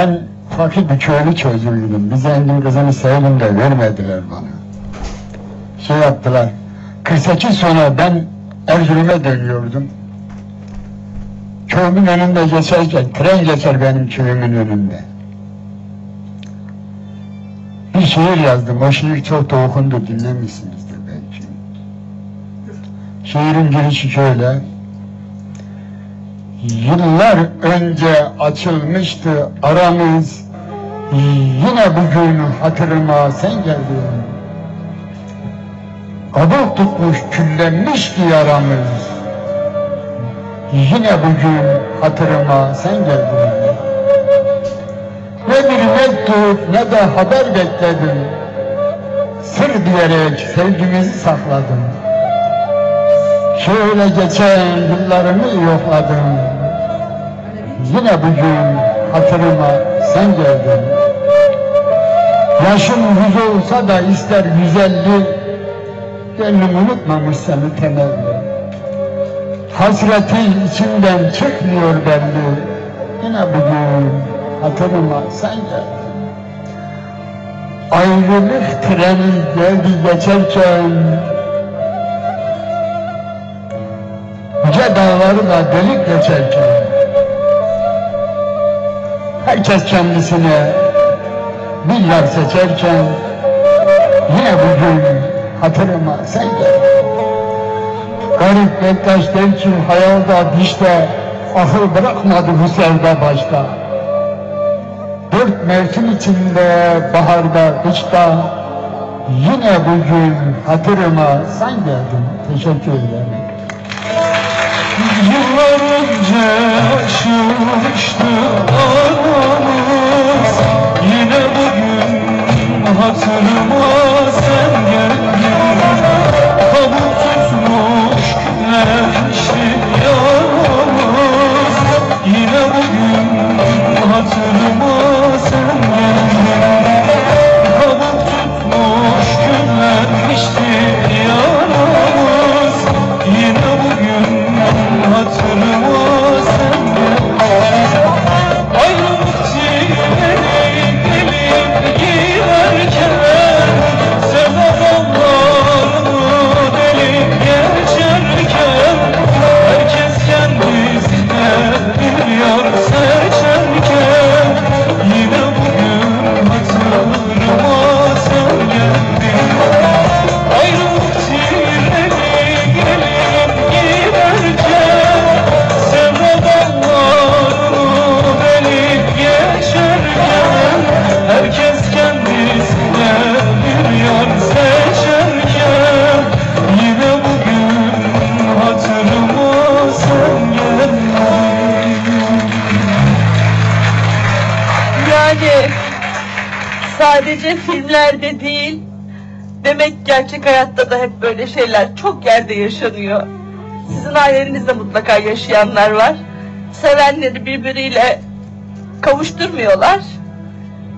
Ben fakir bir köylü çocuğuydum. Bir zengin kızını sevdim de vermediler bana. Şey yaptılar. 48 sonra ben Erzurum'a dönüyordum. Köyümün önünde geçerken, tren geçer benim köyümün önünde. Bir şiir yazdım, o şiir çok da okundu, dinlemişsinizdir belki. Şiirin girişi şöyle. Yıllar önce açılmıştı aramız, yine bugün hatırıma sen geldin. Kabuk tutmuş küllenmiş ki yaramız, yine bugün hatırıma sen geldin. Ne bir mektup ne de haber bekledim, sır diyerek sevgimizi sakladım. Şöyle geçen yıllarımı yokladım. Yine bugün hatırıma sen geldin. Yaşım yüz olsa da ister yüz elli, gönlüm unutmamış seni temelli. Hasreti içimden çıkmıyor belli. Yine bugün hatırıma sen geldin. Ayrılık treni geldi geçerken Yüce dağları da delik geçerken Herkes kendisine bir yer seçerken Yine bugün hatırıma sen gel. Garip Bektaş der ki hayalda dişte Ahır bırakmadı bu sevda başta. Dört mevsim içinde baharda kışta Yine bugün hatırıma sen geldin. Teşekkür ederim Yıllar önce aramız. Yine bugün hatırıma sen geldin filmlerde değil, demek gerçek hayatta da hep böyle şeyler çok yerde yaşanıyor. Sizin ailenizde mutlaka yaşayanlar var. Sevenleri birbiriyle kavuşturmuyorlar.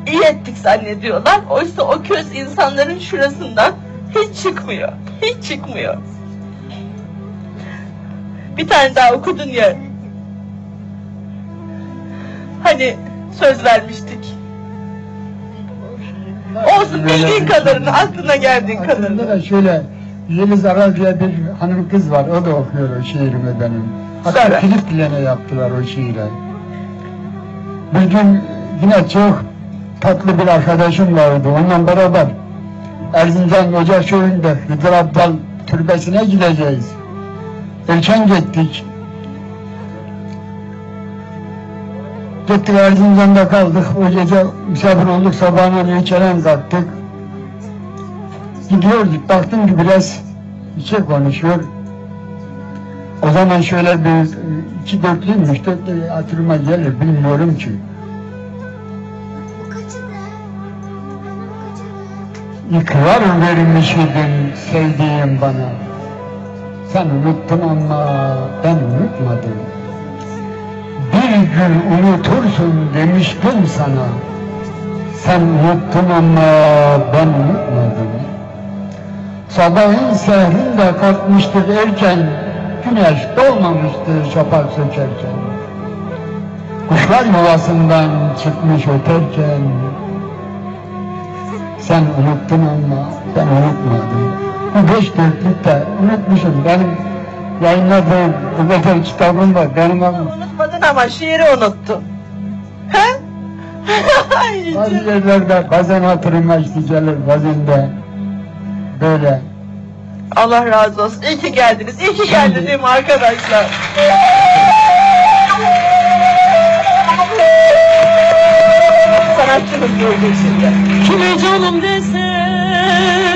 İyi ettik zannediyorlar. Oysa o köz insanların şurasından hiç çıkmıyor. Hiç çıkmıyor. Bir tane daha okudun ya. Hani söz vermiştik. Olsun bildiğin kadarını, aklına geldiğin kadarını. da şöyle Yeliz Aral diye bir hanım kız var, o da okuyor o şiirimi benim. Hatta Söyle. Filipin'e yaptılar o şiiri. Bir gün yine çok tatlı bir arkadaşım vardı, onunla beraber Erzincan Ocak Köyü'nde Hıdır Abdal türbesine gideceğiz. Erken gittik. Gittik Erzincan'da kaldık, o gece misafir olduk, sabahına içeren kalktık. Gidiyorduk, baktım ki biraz bir konuşuyor. O zaman şöyle bir iki dörtlüymüş, dörtlü hatırıma gelir, bilmiyorum ki. İkrar vermiş idin sevdiğim bana. Sen unuttun ama ben unutmadım gün unutursun demiştim sana. Sen unuttun ama ben unutmadım. Sabahın sehrinde kalkmıştık erken, güneş dolmamıştı şafak sökerken. Kuşlar yuvasından çıkmış öterken, sen unuttun ama ben unutmadım. Bu beş dörtlükte unutmuşum benim yayınladığım bu kadar kitabım var. Benim adım. Unutmadın ama şiiri unuttun. He? Bazı yerlerde bazen hatırıma gelir, bazen de böyle. Allah razı olsun. İyi ki geldiniz. İyi ki geldiniz değil mi arkadaşlar? Sanatçımız gördük şimdi. Kime canım desen